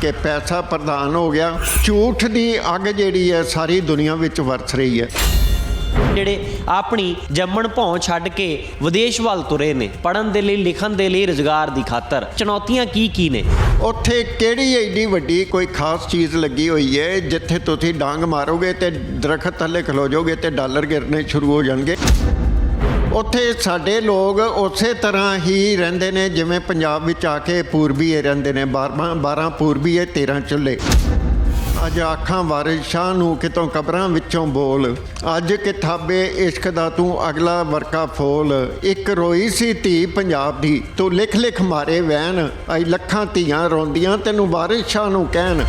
ਕਿ ਪੈਸਾ ਪ੍ਰਦਾਨ ਹੋ ਗਿਆ। ਝੂਠ ਦੀ ਅੱਗ ਜਿਹੜੀ ਹੈ ਸਾਰੀ ਦੁਨੀਆ ਵਿੱਚ ਵਰਸ ਰਹੀ ਹੈ। ਜਿਹੜੇ ਆਪਣੀ ਜੰਮਣ ਭੌਂ ਛੱਡ ਕੇ ਵਿਦੇਸ਼ ਵੱਲ ਤੁਰੇ ਨੇ ਪੜਨ ਦੇ ਲਈ ਲਿਖਣ ਦੇ ਲਈ ਰੋਜ਼ਗਾਰ ਦੀ ਖਾਤਰ ਚੁਣੌਤੀਆਂ ਕੀ ਕੀ ਨੇ? ਉੱਥੇ ਕਿਹੜੀ ਐਡੀ ਵੱਡੀ ਕੋਈ ਖਾਸ ਚੀਜ਼ ਲੱਗੀ ਹੋਈ ਹੈ ਜਿੱਥੇ ਤੁਸੀਂ ਡਾਂਗ ਮਾਰੋਗੇ ਤੇ ਦਰਖਤ ਥੱਲੇ ਖਲੋ ਜਾਓਗੇ ਤੇ ਡਾਲਰ ਗਿਰਨੇ ਸ਼ੁਰੂ ਹੋ ਜਾਣਗੇ? ਉੱਥੇ ਸਾਡੇ ਲੋਕ ਉਸੇ ਤਰ੍ਹਾਂ ਹੀ ਰਹਿੰਦੇ ਨੇ, ਜਿਵੇਂ ਪੰਜਾਬ ਵਿੱਚ ਆ ਕੇ ਪੂਰਬੀਏ ਰਹਿੰਦੇ ਨੇ। 12 12 ਪੂਰਬੀਏ 13 ਚੁੱਲ੍ਹੇ। ਅੱਜ ਆਖਾਂ ਵਾਰਿਸ਼ਾਂ ਨੂੰ ਕਿਤੋਂ ਕਬਰਾਂ ਵਿੱਚੋਂ ਬੋਲ। ਅੱਜ ਕਿਤਾਬੇ ਇਸ਼ਕ ਦਾ ਤੂੰ ਅਗਲਾ ਵਰਕਾ ਫੋਲ। ਇੱਕ ਰੋਈ ਸੀ ਧੀ ਪੰਜਾਬ ਦੀ, ਤੂੰ ਲਿਖ ਲਿਖ ਮਾਰੇ ਵੈਨ ਆਈ ਲੱਖਾਂ ਧੀਆਂ ਰੋਂਦੀਆਂ, ਤੈਨੂੰ ਵਾਰਿਸ਼ਾਂ ਨੂੰ ਕਹਿਣ।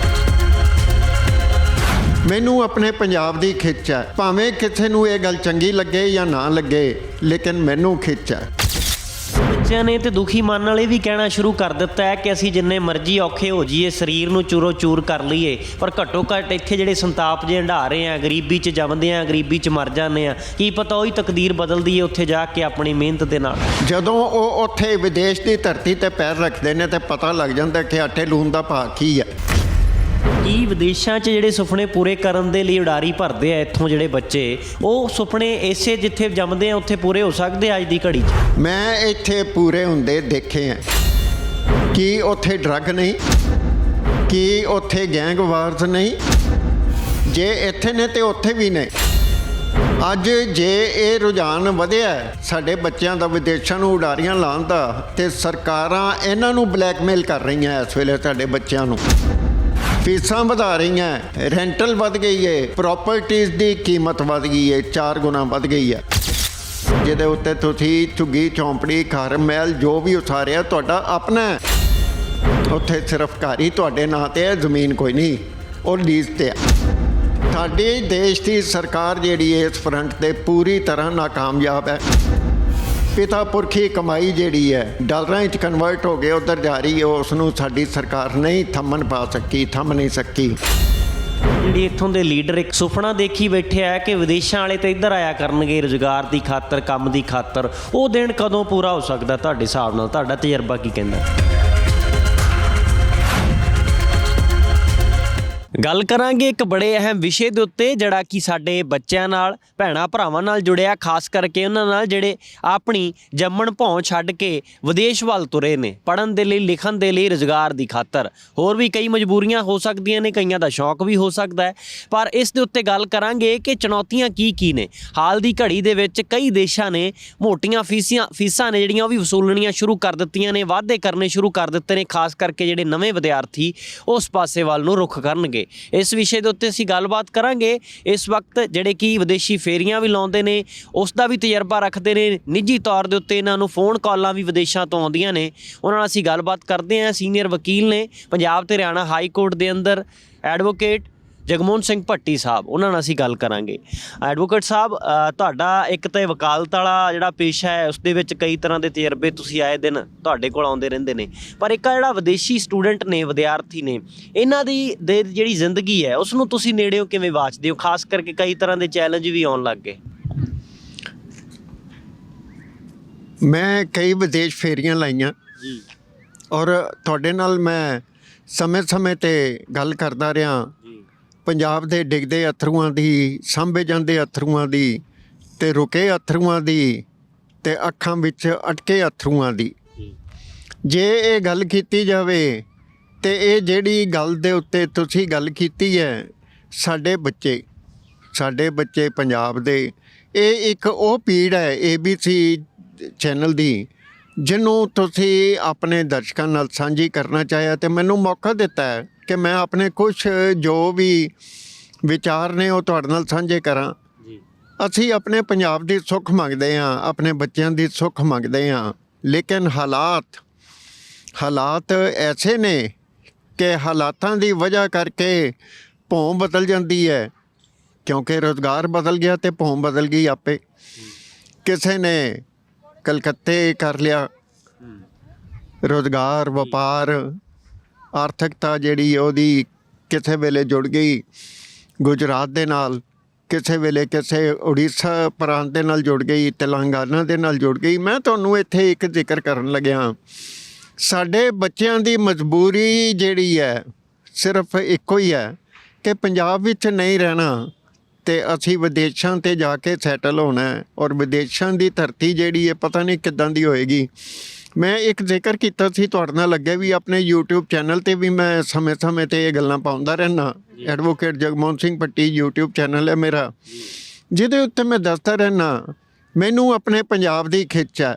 ਮੈਨੂੰ ਆਪਣੇ ਪੰਜਾਬ ਦੀ ਖਿੱਚ ਹੈ। ਭਾਵੇਂ ਕਿਸੇ ਨੂੰ ਇਹ ਗੱਲ ਚੰਗੀ ਲੱਗੇ ਜਾਂ ਨਾ ਲੱਗੇ ਲੇਕਿਨ ਮੈਨੂੰ ਖਿੱਚ ਹੈ। ਬੱਚਿਆਂ ਨੇ ਤੇ ਦੁਖੀ ਮਨ ਵਾਲੇ ਵੀ ਕਹਿਣਾ ਸ਼ੁਰੂ ਕਰ ਦਿੱਤਾ ਹੈ ਕਿ ਅਸੀਂ ਜਿੰਨੇ ਮਰਜ਼ੀ ਔਖੇ ਹੋ ਜਾਈਏ ਸਰੀਰ ਨੂੰ ਚੂਰੋ ਚੂਰ ਕਰ ਲਈਏ। ਪਰ ਘੱਟੋ ਘੱਟ ਇੱਥੇ ਜਿਹੜੇ ਸੰਤਾਪ ਜੇ ਹੰਢਾ ਰਹੇ ਆ ਗਰੀਬੀ 'ਚ ਜੰਮਦੇ ਆ ਗਰੀਬੀ 'ਚ ਮਰ ਜਾਂਦੇ ਆ ਕੀ ਪਤਾ ਉਹੀ ਤਕਦੀਰ ਬਦਲਦੀ ਏ ਉੱਥੇ ਜਾ ਕੇ ਆਪਣੀ ਮਿਹਨਤ ਦੇ ਨਾਲ। ਜਦੋਂ ਉਹ ਉੱਥੇ ਵਿਦੇਸ਼ ਦੀ ਧਰਤੀ ਤੇ ਪੈਰ ਰੱਖਦੇ ਨੇ ਤੇ ਪਤਾ ਲੱਗ ਜਾਂਦਾ ਕਿ ਆਟੇ ਲੂਣ ਦਾ ਭਾਅ ਕੀ ਹੈ। ਕੀ ਵਿਦੇਸ਼ਾਂ 'ਚ ਜਿਹੜੇ ਸੁਪਨੇ ਪੂਰੇ ਕਰਨ ਦੇ ਲਈ ਉਡਾਰੀ ਭਰਦੇ ਆ ਇੱਥੋਂ ਜਿਹੜੇ ਬੱਚੇ, ਉਹ ਸੁਪਨੇ ਇਸੇ ਜਿੱਥੇ ਜੰਮਦੇ ਆ, ਉੱਥੇ ਪੂਰੇ ਹੋ ਸਕਦੇ ਅੱਜ ਦੀ ਘੜੀ 'ਚ? ਮੈਂ ਇੱਥੇ ਪੂਰੇ ਹੁੰਦੇ ਦੇਖੇ ਆ। ਕੀ ਉੱਥੇ ਡਰੱਗ ਨਹੀਂ? ਕੀ ਉੱਥੇ ਗੈਂਗਵਾਰਸ ਨਹੀਂ? ਜੇ ਇੱਥੇ ਨੇ ਤੇ ਉੱਥੇ ਵੀ ਨੇ। ਅੱਜ ਜੇ ਇਹ ਰੁਝਾਨ ਵਧਿਆ, ਸਾਡੇ ਬੱਚਿਆਂ ਦਾ, ਵਿਦੇਸ਼ਾਂ ਨੂੰ ਉਡਾਰੀਆਂ ਲਾਉਣ ਦਾ, ਤੇ ਸਰਕਾਰਾਂ ਇਹਨਾਂ ਨੂੰ ਬਲੈਕਮੇਲ ਕਰ ਰਹੀਆਂ ਇਸ ਵੇਲੇ ਸਾਡੇ ਬੱਚਿਆਂ ਨੂੰ। ਫੀਸਾਂ ਵਧਾ ਰਹੀਆਂ ਰੈਂਟਲ ਵੱਧ ਗਈ ਹੈ ਪ੍ਰਾਪਰਟੀਆਂ ਦੀ ਕੀਮਤ ਵੱਧ ਗਈ ਹੈ 4 ਗੁਣਾ ਵੱਧ ਗਈ ਹੈ ਜਿਹਦੇ ਉੱਤੇ ਤੁਸੀਂ ਝੁੱਗੀ, ਝੌਂਪੜੀ, ਘਰ, ਮਹਿਲ ਜੋ ਵੀ ਉਸਾਰਿਆ ਤੁਹਾਡਾ ਆਪਣਾ ਉੱਥੇ ਸਿਰਫ ਘਰ ਹੀ ਤੁਹਾਡੇ ਨਾਂ ਤੇ ਹੈ, ਜ਼ਮੀਨ ਕੋਈ ਨਹੀਂ, ਉਹ ਲੀਜ਼ ਤੇ ਹੈ ਸਾਡੇ ਦੇਸ਼ ਦੀ ਸਰਕਾਰ ਜਿਹੜੀ ਹੈ ਇਸ ਫਰੰਟ ਤੇ ਪੂਰੀ ਤਰ੍ਹਾਂ ਨਾਕਾਮਯਾਬ ਹੈ। ਪਿਤਾ ਪੁਰਖੀ ਕਮਾਈ ਜਿਹੜੀ ਹੈ, ਡਾਲਰਾਂ ਵਿੱਚ ਕਨਵਰਟ ਹੋ ਕੇ ਉਧਰ ਜਾ ਰਹੀ ਹੈ ਉਸ ਨੂੰ ਸਾਡੀ ਸਰਕਾਰ ਨਹੀਂ ਥੰਮਣ ਪਾ ਸਕੀ, ਥੰਮ ਨਹੀਂ ਸਕੀ। ਜਿਹੜੀ ਇੱਥੋਂ ਦੇ ਲੀਡਰ ਇੱਕ ਸੁਪਨਾ ਦੇਖੀ ਬੈਠੇ ਆ ਕਿ ਵਿਦੇਸ਼ਾਂ ਵਾਲੇ ਤਾਂ ਇੱਧਰ ਆਇਆ ਕਰਨਗੇ, ਰੋਜ਼ਗਾਰ ਦੀ ਖਾਤਰ, ਕੰਮ ਦੀ ਖਾਤਰ, ਉਹ ਦਿਨ ਕਦੋਂ ਪੂਰਾ ਹੋ ਸਕਦਾ ਤੁਹਾਡੇ ਹਿਸਾਬ ਨਾਲ? ਤੁਹਾਡਾ ਤਜਰਬਾ ਕੀ ਕਹਿੰਦਾ? ਗੱਲ ਕਰਾਂਗੇ ਇੱਕ ਬੜੇ ਅਹਿਮ ਵਿਸ਼ੇ ਦੇ ਉੱਤੇ, ਜਿਹੜਾ ਕਿ ਸਾਡੇ ਬੱਚਿਆਂ ਨਾਲ, ਭੈਣਾ ਭਰਾਵਾਂ ਨਾਲ ਜੁੜਿਆ, ਖਾਸ ਕਰਕੇ ਉਹਨਾਂ ਨਾਲ ਜਿਹੜੇ ਆਪਣੀ ਜੰਮਣ ਭੌਂ ਛੱਡ ਕੇ ਵਿਦੇਸ਼ ਵੱਲ ਤੁਰੇ ਨੇ ਪੜਨ ਦੇ ਲਈ, ਲਿਖਣ ਦੇ ਲਈ, ਰੋਜ਼ਗਾਰ ਦੀ ਖਾਤਰ। ਹੋਰ ਵੀ ਕਈ ਮਜਬੂਰੀਆਂ ਹੋ ਸਕਦੀਆਂ ਨੇ, ਕਈਆਂ ਦਾ ਸ਼ੌਕ ਵੀ ਹੋ ਸਕਦਾ ਹੈ। ਪਰ ਇਸ ਦੇ ਉੱਤੇ ਗੱਲ ਕਰਾਂਗੇ ਕਿ ਚੁਣੌਤੀਆਂ ਕੀ ਕੀ ਨੇ। ਹਾਲ ਦੀ ਘੜੀ ਦੇ ਵਿੱਚ ਕਈ ਦੇਸ਼ਾਂ ਨੇ ਮੋਟੀਆਂ ਫੀਸੀਆਂ, ਫੀਸਾਂ ਨੇ ਜਿਹੜੀਆਂ ਉਹ ਵੀ ਵਸੂਲਣੀਆਂ ਸ਼ੁਰੂ ਕਰ ਦਿੱਤੀਆਂ ਨੇ, ਵਾਅਦੇ ਕਰਨੇ ਸ਼ੁਰੂ ਕਰ ਦਿੱਤੇ ਨੇ, ਖਾਸ ਕਰਕੇ ਜਿਹੜੇ ਨਵੇਂ ਵਿਦਿਆਰਥੀ ਉਸ ਪਾਸੇ ਵੱਲ ਨੂੰ ਰੁਖ ਕਰਨਗੇ। ਇਸ ਵਿਸ਼ੇ ਦੇ ਉੱਤੇ ਅਸੀਂ ਗੱਲਬਾਤ ਕਰਾਂਗੇ। ਇਸ ਵਕਤ ਜਿਹੜੇ ਕਿ ਵਿਦੇਸ਼ੀ ਫੇਰੀਆਂ ਵੀ ਲਾਉਂਦੇ ਨੇ, ਉਸ ਦਾ ਵੀ ਤਜਰਬਾ ਰੱਖਦੇ ਨੇ। ਨਿੱਜੀ ਤੌਰ ਦੇ ਉੱਤੇ ਇਹਨਾਂ ਨੂੰ ਫੋਨ ਕਾਲਾਂ ਵੀ ਵਿਦੇਸ਼ਾਂ ਤੋਂ ਆਉਂਦੀਆਂ ਨੇ। ਉਹਨਾਂ ਨਾਲ ਅਸੀਂ ਗੱਲਬਾਤ ਕਰਦੇ ਹਾਂ। ਸੀਨੀਅਰ ਵਕੀਲ ਨੇ ਪੰਜਾਬ ਤੇ ਹਰਿਆਣਾ ਹਾਈ ਕੋਰਟ ਦੇ ਅੰਦਰ ਐਡਵੋਕੇਟ ਜਗਮੋਹਨ ਸਿੰਘ ਭੱਟੀ ਸਾਹਿਬ ਉਹਨਾਂ ਨਾਲ ਅਸੀਂ ਗੱਲ ਕਰਾਂਗੇ। ਐਡਵੋਕੇਟ ਸਾਹਿਬ ਤੁਹਾਡਾ ਇੱਕ ਤਾਂ ਵਕਾਲਤ ਵਾਲਾ ਜਿਹੜਾ ਪੇਸ਼ਾ ਹੈ ਉਸ ਦੇ ਵਿੱਚ ਕਈ ਤਰ੍ਹਾਂ ਦੇ ਤਜਰਬੇ ਤੁਸੀਂ ਆਏ ਦਿਨ ਤੁਹਾਡੇ ਕੋਲ ਆਉਂਦੇ ਰਹਿੰਦੇ ਨੇ। ਪਰ ਇੱਕ ਜਿਹੜਾ ਵਿਦੇਸ਼ੀ ਸਟੂਡੈਂਟ ਨੇ ਵਿਦਿਆਰਥੀ ਨੇ ਇਹਨਾਂ ਦੀ ਜਿਹੜੀ ਜ਼ਿੰਦਗੀ ਹੈ ਉਸ ਨੂੰ ਤੁਸੀਂ ਨੇੜਿਓਂ ਕਿਵੇਂ ਵਾਚਦੇ ਹੋ? ਖਾਸ ਕਰਕੇ ਕਈ ਤਰ੍ਹਾਂ ਦੇ ਚੈਲੰਜ ਵੀ ਆਉਣ ਲੱਗ ਗਏ। ਮੈਂ ਕਈ ਵਿਦੇਸ਼ ਫੇਰੀਆਂ ਲਾਈਆਂ। ਜੀ। ਔਰ ਤੁਹਾਡੇ ਨਾਲ ਮੈਂ ਸਮੇਂ-ਸਮੇਂ ਤੇ ਗੱਲ ਕਰਦਾ ਰਿਹਾ। ਪੰਜਾਬ ਦੇ ਡਿੱਗਦੇ ਅਥਰੂਆਂ ਦੀ, ਸਾਂਭੇ ਜਾਂਦੇ ਅਥਰੂਆਂ ਦੀ ਤੇ ਰੁਕੇ ਅਥਰੂਆਂ ਦੀ ਤੇ ਅੱਖਾਂ ਵਿੱਚ ਅਟਕੇ ਅਥਰੂਆਂ ਦੀ। ਜੇ ਇਹ ਗੱਲ ਕੀਤੀ ਜਾਵੇ ਤੇ ਇਹ ਜਿਹੜੀ ਗੱਲ ਦੇ ਉੱਤੇ ਤੁਸੀਂ ਗੱਲ ਕੀਤੀ ਹੈ, ਸਾਡੇ ਬੱਚੇ ਸਾਡੇ ਬੱਚੇ ਪੰਜਾਬ ਦੇ, ਇਹ ਇੱਕ ਉਹ ਪੀੜ ਹੈ ABC ਚੈਨਲ ਦੀ, ਜਿਹਨੂੰ ਤੁਸੀਂ ਆਪਣੇ ਦਰਸ਼ਕਾਂ ਨਾਲ ਸਾਂਝੀ ਕਰਨਾ ਚਾਹਿਆ ਤੇ ਮੈਨੂੰ ਮੌਕਾ ਦਿੱਤਾ ਹੈ। ਕਿ ਮੈਂ ਆਪਣੇ ਕੁਝ ਜੋ ਵੀ ਵਿਚਾਰ ਨੇ ਉਹ ਤੁਹਾਡੇ ਨਾਲ ਸਾਂਝੇ ਕਰਾਂ। ਜੀ। ਅਸੀਂ ਆਪਣੇ ਪੰਜਾਬ ਦੀ ਸੁੱਖ ਮੰਗਦੇ ਹਾਂ ਆਪਣੇ ਬੱਚਿਆਂ ਦੀ ਸੁੱਖ ਮੰਗਦੇ ਹਾਂ ਲੇਕਿਨ ਹਾਲਾਤ ਹਾਲਾਤ ਐਸੇ ਨੇ ਕਿ ਹਾਲਾਤਾਂ ਦੀ ਵਜ੍ਹਾ ਕਰਕੇ ਭੌਂ ਬਦਲ ਜਾਂਦੀ ਹੈ। ਕਿਉਂਕਿ ਰੋਜ਼ਗਾਰ ਬਦਲ ਗਿਆ ਤੇ ਭੌਂ ਬਦਲ ਗਈ ਆਪੇ। ਕਿਸੇ ਨੇ ਕਲਕੱਤੇ ਕਰ ਲਿਆ। ਰੋਜ਼ਗਾਰ ਵਪਾਰ ਆਰਥਿਕਤਾ ਜਿਹੜੀ ਉਹਦੀ ਕਿਸੇ ਵੇਲੇ ਜੁੜ ਗਈ ਗੁਜਰਾਤ ਦੇ ਨਾਲ, ਕਿਸੇ ਵੇਲੇ ਕਿਸੇ ਉੜੀਸਾ ਪ੍ਰਾਂਤ ਦੇ ਨਾਲ ਜੁੜ ਗਈ, ਤੇਲੰਗਾਨਾ ਦੇ ਨਾਲ ਜੁੜ ਗਈ। ਮੈਂ ਤੁਹਾਨੂੰ ਇੱਥੇ ਇੱਕ ਜ਼ਿਕਰ ਕਰਨ ਲੱਗਿਆ। ਸਾਡੇ ਬੱਚਿਆਂ ਦੀ ਮਜਬੂਰੀ ਜਿਹੜੀ ਹੈ, ਸਿਰਫ ਇੱਕੋ ਹੀ ਹੈ ਕਿ ਪੰਜਾਬ ਵਿੱਚ ਨਹੀਂ ਰਹਿਣਾ ਤੇ ਅਸੀਂ ਵਿਦੇਸ਼ਾਂ ਤੇ ਜਾ ਕੇ ਸੈਟਲ ਹੋਣਾ ਔਰ ਵਿਦੇਸ਼ਾਂ ਦੀ ਧਰਤੀ ਜਿਹੜੀ ਹੈ, ਪਤਾ ਨਹੀਂ ਕਿੱਦਾਂ ਦੀ ਹੋਏਗੀ। ਮੈਂ ਇੱਕ ਜ਼ਿਕਰ ਕੀਤਾ ਸੀ ਤੁਹਾਡੇ ਨਾਲ ਲੱਗਿਆ ਵੀ ਆਪਣੇ YouTube ਚੈਨਲ ਤੇ ਵੀ ਮੈਂ ਸਮੇਂ-ਸਮੇਂ ਤੇ ਇਹ ਗੱਲਾਂ ਪਾਉਂਦਾ ਰਹਿਣਾ advocate Jagmohan Singh Patti YouTube channel ਹੈ ਮੇਰਾ। ਜਿਹਦੇ ਉੱਤੇ ਮੈਂ ਦੱਸਦਾ ਰਹਿਣਾ ਮੈਨੂੰ ਆਪਣੇ ਪੰਜਾਬ ਦੀ ਖਿੱਚ ਹੈ।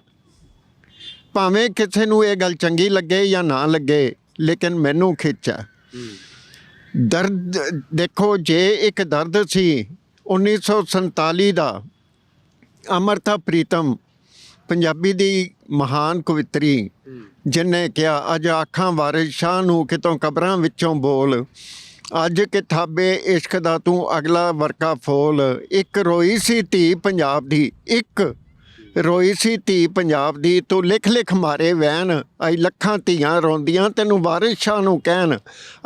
ਭਾਵੇਂ ਕਿਸੇ ਨੂੰ ਇਹ ਗੱਲ ਚੰਗੀ ਲੱਗੇ ਜਾਂ ਨਾ ਲੱਗੇ ਲੇਕਿਨ ਮੈਨੂੰ ਖਿੱਚ ਹੈ। ਦਰਦ ਦੇਖੋ ਜੇ ਇੱਕ ਦਰਦ ਸੀ 1947 ਦਾ ਅਮਰਤਾ ਪ੍ਰੀਤਮ ਪੰਜਾਬੀ ਦੀ ਮਹਾਨ ਕਵਿੱਤਰੀ ਜਿਨੇ ਕਿਹਾ ਅਜ ਆਖਾਂ ਵਾਰਿਸ ਸ਼ਾਹ ਨੂੰ ਕਿਤੋਂ ਕਬਰਾਂ ਵਿੱਚੋਂ ਬੋਲ। ਅੱਜ ਕਿਤਾਬੇ ਇਸ਼ਕ ਦਾ ਤੂੰ ਅਗਲਾ ਵਰਕਾ ਫੋਲ। ਇੱਕ ਰੋਈ ਸੀ ਧੀ ਪੰਜਾਬ ਦੀ ਇੱਕ ਰੋਈ ਸੀ ਧੀ ਪੰਜਾਬ ਦੀ। ਤੂੰ ਲਿਖ ਲਿਖ ਮਾਰੇ ਵੈਨ ਅਈ ਲੱਖਾਂ ਧੀਆਂ ਰੋਂਦੀਆਂ ਤੈਨੂੰ ਵਾਰਿਸ ਸ਼ਾਹ ਨੂੰ ਕਹਿਣ।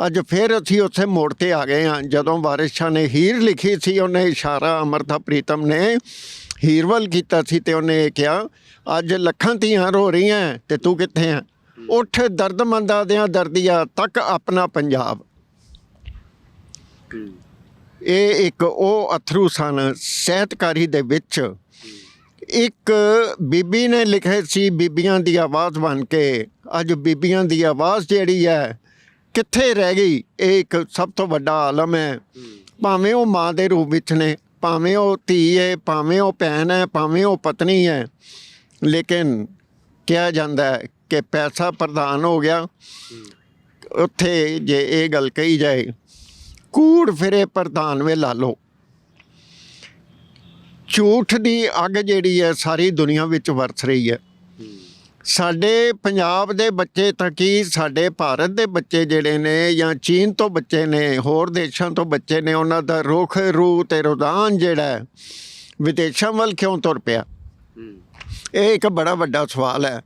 ਅੱਜ ਫਿਰ ਅਸੀਂ ਉੱਥੇ ਮੋੜ ਤੇ ਆ ਗਏ ਹਾਂ। ਜਦੋਂ ਵਾਰਿਸ ਸ਼ਾਹ ਨੇ ਹੀਰ ਲਿਖੀ ਸੀ ਉਹਨੇ ਇਸ਼ਾਰਾ ਅਮਰਤਾ ਪ੍ਰੀਤਮ ਨੇ ਹੀਰਵਲ ਕੀਤਾ ਸੀ ਤੇ ਉਹਨੇ ਇਹ ਕਿਹਾ ਅੱਜ ਲੱਖਾਂ ਧੀਆਂ ਰੋ ਰਹੀਆਂ ਤੇ ਤੂੰ ਕਿੱਥੇ ਆ ਉੱਠ ਦਰਦਮੰਦਾਂ ਦਿਆਂ ਦਰਦੀਆ ਤੱਕ ਆਪਣਾ ਪੰਜਾਬ। ਇਹ ਇੱਕ ਉਹ ਅਥਰੂ ਸਨ ਸਹਿਤਕਾਰੀ ਦੇ ਵਿੱਚ। ਇੱਕ ਬੀਬੀ ਨੇ ਲਿਖੇ ਸੀ ਬੀਬੀਆਂ ਦੀ ਆਵਾਜ਼ ਬਣ ਕੇ ਅੱਜ ਬੀਬੀਆਂ ਦੀ ਆਵਾਜ਼ ਜਿਹੜੀ ਹੈ ਕਿੱਥੇ ਰਹਿ ਗਈ? ਇਹ ਇੱਕ ਸਭ ਤੋਂ ਵੱਡਾ ਆਲਮ ਹੈ। ਭਾਵੇਂ ਉਹ ਮਾਂ ਦੇ ਰੂਪ ਵਿੱਚ ਨੇ ਭਾਵੇਂ ਉਹ ਧੀ ਹੈ ਭਾਵੇਂ ਉਹ ਭੈਣ ਹੈ ਭਾਵੇਂ ਉਹ ਪਤਨੀ ਹੈ ਲੇਕਿਨ ਕਿਹਾ ਜਾਂਦਾ ਹੈ ਕਿ ਪੈਸਾ ਪ੍ਰਧਾਨ ਹੋ ਗਿਆ। ਉੱਥੇ ਜੇ ਇਹ ਗੱਲ ਕਹੀ ਜਾਏ, ਕੂੜ ਫਿਰੇ ਪ੍ਰਧਾਨ ਵੇ ਲਾ ਲਓ। ਝੂਠ ਦੀ ਅੱਗ ਜਿਹੜੀ ਹੈ ਸਾਰੀ ਦੁਨੀਆ ਵਿੱਚ ਵਰਤ ਰਹੀ ਹੈ। ਸਾਡੇ ਪੰਜਾਬ ਦੇ ਬੱਚੇ ਤਾਂ ਕੀ ਸਾਡੇ ਭਾਰਤ ਦੇ ਬੱਚੇ ਜਿਹੜੇ ਨੇ ਜਾਂ ਚੀਨ ਤੋਂ ਬੱਚੇ ਨੇ, ਹੋਰ ਦੇਸ਼ਾਂ ਤੋਂ ਬੱਚੇ ਨੇ, ਉਹਨਾਂ ਦਾ ਰੁਖ, ਰੂਹ ਤੇ ਰੁਝਾਨ ਜਿਹੜਾ ਵਿਦੇਸ਼ਾਂ ਵੱਲ ਕਿਉਂ ਤੁਰ ਪਿਆ? ਇਹ ਇੱਕ ਬੜਾ ਵੱਡਾ ਸਵਾਲ ਹੈ।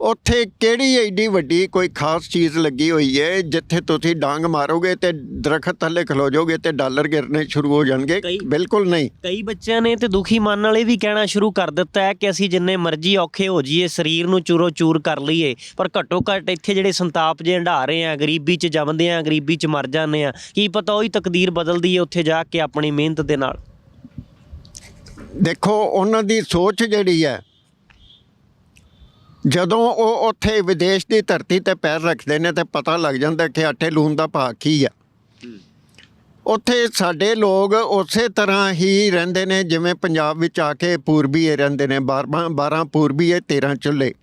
ਉੱਥੇ ਕਿਹੜੀ ਐਡੀ ਵੱਡੀ ਕੋਈ ਖਾਸ ਚੀਜ਼ ਲੱਗੀ ਹੋਈ ਹੈ ਜਿੱਥੇ ਤੁਸੀਂ ਡਾਂਗ ਮਾਰੋਗੇ ਤੇ ਦਰਖਤ ਥੱਲੇ ਖਲੋ ਜਾਓਗੇ ਤੇ ਡਾਲਰ ਗਿਰਨੇ ਸ਼ੁਰੂ ਹੋ ਜਾਣਗੇ? ਬਿਲਕੁਲ ਨਹੀਂ। ਕਈ ਬੱਚਿਆਂ ਨੇ ਤੇ ਦੁਖੀ ਮਨ ਵਾਲੇ ਵੀ ਕਹਿਣਾ ਸ਼ੁਰੂ ਕਰ ਦਿੱਤਾ ਹੈ ਕਿ ਅਸੀਂ ਜਿੰਨੇ ਮਰਜ਼ੀ ਔਖੇ ਹੋ ਜਾਈਏ ਸਰੀਰ ਨੂੰ ਚੂਰੋ ਚੂਰ ਕਰ ਲਈਏ ਪਰ ਘੱਟੋ ਘੱਟ ਇੱਥੇ ਜਿਹੜੇ ਸੰਤਾਪ ਜੇ ਹੰਢਾ ਰਹੇ ਆ ਗਰੀਬੀ 'ਚ ਜੰਮਦੇ ਆ ਗਰੀਬੀ 'ਚ ਮਰ ਜਾਂਦੇ ਆ ਕੀ ਪਤਾ ਉਹੀ ਤਕਦੀਰ ਬਦਲਦੀ ਹੈ ਉੱਥੇ ਜਾ ਕੇ ਆਪਣੀ ਮਿਹਨਤ ਦੇ ਨਾਲ? ਦੇਖੋ ਉਹਨਾਂ ਦੀ ਸੋਚ ਜਿਹੜੀ ਹੈ ਜਦੋਂ ਉਹ ਉੱਥੇ ਵਿਦੇਸ਼ ਦੀ ਧਰਤੀ ਤੇ ਪੈਰ ਰੱਖਦੇ ਨੇ ਤੇ ਪਤਾ ਲੱਗ ਜਾਂਦਾ ਕਿ ਆਟੇ ਲੂਣ ਦਾ ਭਾਅ ਕੀ ਹੈ। ਉੱਥੇ ਸਾਡੇ ਲੋਕ ਉਸੇ ਤਰ੍ਹਾਂ ਹੀ ਰਹਿੰਦੇ ਨੇ ਜਿਵੇਂ ਪੰਜਾਬ ਵਿੱਚ ਆ ਕੇ ਪੂਰਬੀਏ ਰਹਿੰਦੇ ਨੇ 12 12 ਪੂਰਬੀਏ 13 ਚੁੱਲ੍ਹੇ।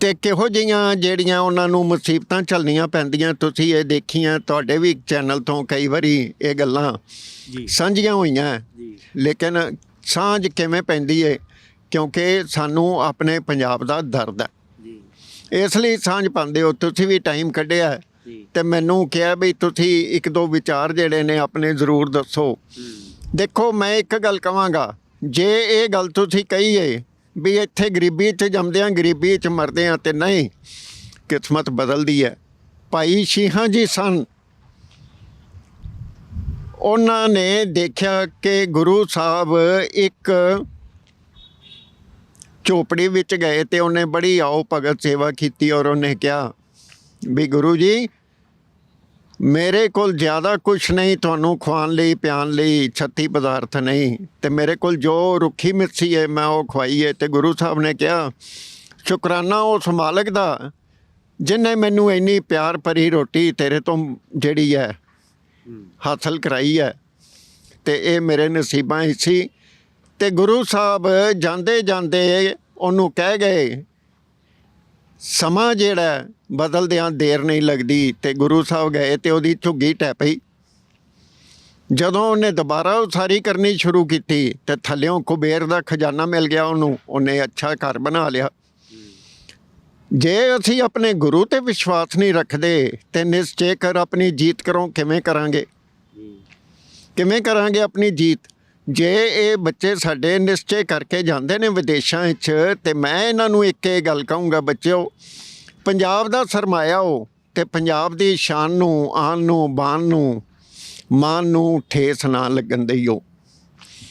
ਤੇ ਕਿਹੋ ਜਿਹੀਆਂ ਜਿਹੜੀਆਂ ਉਹਨਾਂ ਨੂੰ ਮੁਸੀਬਤਾਂ ਝੱਲਣੀਆਂ ਪੈਂਦੀਆਂ ਤੁਸੀਂ ਇਹ ਦੇਖੀਆਂ ਤੁਹਾਡੇ ਵੀ ਚੈਨਲ ਤੋਂ ਕਈ ਵਾਰੀ ਇਹ ਗੱਲਾਂ ਜੀ। ਸਾਂਝੀਆਂ ਹੋਈਆਂ। ਜੀ। ਲੇਕਿਨ ਸਾਂਝ ਕਿਵੇਂ ਪੈਂਦੀ ਏ? ਕਿਉਂਕਿ ਸਾਨੂੰ ਆਪਣੇ ਪੰਜਾਬ ਦਾ ਦਰਦ ਹੈ। ਜੀ। ਇਸ ਲਈ ਸਾਂਝ ਪਾਉਂਦੇ ਹੋ ਤੁਸੀਂ ਵੀ ਟਾਈਮ ਕੱਢਿਆ ਹੈ। ਤੇ ਮੈਨੂੰ ਕਿਹਾ ਵੀ ਤੁਸੀਂ ਇੱਕ ਦੋ ਵਿਚਾਰ ਜਿਹੜੇ ਨੇ ਆਪਣੇ ਜ਼ਰੂਰ ਦੱਸੋ। ਦੇਖੋ ਮੈਂ ਇੱਕ ਗੱਲ ਕਵਾਂਗਾ ਜੇ ਇਹ ਗੱਲ ਤੁਸੀਂ ਕਹੀਏ ਵੀ ਇੱਥੇ ਗਰੀਬੀ 'ਚ ਜੰਮਦੇ ਆ ਗਰੀਬੀ 'ਚ ਮਰਦੇ ਆ ਤੇ ਨਹੀਂ ਕਿਸਮਤ ਬਦਲਦੀ ਹੈ। ਭਾਈ ਸ਼ੀਹਾਂ ਜੀ ਸਨ। ਉਹਨਾਂ ਨੇ ਦੇਖਿਆ ਕਿ ਗੁਰੂ ਸਾਹਿਬ ਇੱਕ ਝੋਪੜੀ ਵਿੱਚ ਗਏ ਤੇ ਉਹਨੇ ਬੜੀ ਆਓ ਭਗਤ ਸੇਵਾ ਕੀਤੀ ਔਰ ਉਹਨੇ ਕਿਹਾ ਵੀ ਗੁਰੂ ਜੀ, ਮੇਰੇ ਕੋਲ ਜ਼ਿਆਦਾ ਕੁਝ ਨਹੀਂ, ਤੁਹਾਨੂੰ ਖਵਾਉਣ ਲਈ, ਪਿਆਉਣ ਲਈ ਛੱਤੀ ਪਦਾਰਥ ਨਹੀਂ। ਤੇ ਮੇਰੇ ਕੋਲ ਜੋ ਰੁੱਖੀ ਮਿੱਸੀ ਹੈ, ਮੈਂ ਉਹ ਖਵਾਈ ਹੈ। ਤੇ ਗੁਰੂ ਸਾਹਿਬ ਨੇ ਕਿਹਾ, ਸ਼ੁਕਰਾਨਾ ਉਸ ਮਾਲਕ ਦਾ, ਜਿਨੇ ਮੈਨੂੰ ਇੰਨੀ ਪਿਆਰ ਭਰੀ ਰੋਟੀ ਤੇਰੇ ਤੋਂ ਜਿਹੜੀ ਹੈ, ਹਾਸਲ ਕਰਾਈ ਹੈ। ਤੇ ਇਹ ਮੇਰੇ ਨਸੀਬਾਂ ਹੀ ਸੀ। ਤੇ ਗੁਰੂ ਸਾਹਿਬ ਜਾਂਦੇ ਜਾਂਦੇ ਉਹਨੂੰ ਕਹਿ ਗਏ ਸਮਾਂ ਜਿਹੜਾ ਬਦਲਦਿਆਂ ਦੇਰ ਨਹੀਂ ਲੱਗਦੀ। ਤੇ ਗੁਰੂ ਸਾਹਿਬ ਗਏ ਤੇ ਉਹਦੀ ਝੁੱਗੀ ਟਹਿ ਪਈ। ਜਦੋਂ ਉਹਨੇ ਦੁਬਾਰਾ ਉਸਾਰੀ ਕਰਨੀ ਸ਼ੁਰੂ ਕੀਤੀ ਤੇ ਥੱਲਿਓਂ ਕੁਬੇਰ ਦਾ ਖਜ਼ਾਨਾ ਮਿਲ ਗਿਆ ਉਹਨੂੰ ਉਹਨੇ ਅੱਛਾ ਘਰ ਬਣਾ ਲਿਆ। ਜੇ ਅਸੀਂ ਆਪਣੇ ਗੁਰੂ ਤੇ ਵਿਸ਼ਵਾਸ ਨਹੀਂ ਰੱਖਦੇ ਤੇ ਨਿਸ਼ਚੈ ਕਰ ਆਪਣੀ ਜੀਤ ਕਰੋ ਕਿਵੇਂ ਕਰਾਂਗੇ? ਕਿਵੇਂ ਕਰਾਂਗੇ ਆਪਣੀ ਜੀਤ? ਜੇ ਇਹ ਬੱਚੇ ਸਾਡੇ ਨਿਸ਼ਚੇ ਕਰਕੇ ਜਾਂਦੇ ਨੇ ਵਿਦੇਸ਼ਾਂ ਵਿੱਚ, ਤੇ ਮੈਂ ਇਹਨਾਂ ਨੂੰ ਇੱਕ ਇਹ ਗੱਲ ਕਹੂੰਗਾ ਬੱਚਿਓ, ਪੰਜਾਬ ਦਾ ਸਰਮਾਇਆ ਹੋ ਤੇ ਪੰਜਾਬ ਦੀ ਸ਼ਾਨ ਨੂੰ, ਆਨ ਨੂੰ, ਬਾਨ ਨੂੰ, ਮਾਨ ਨੂੰ ਠੇਸ ਨਾ ਲੱਗਣ ਦੇਈਓ।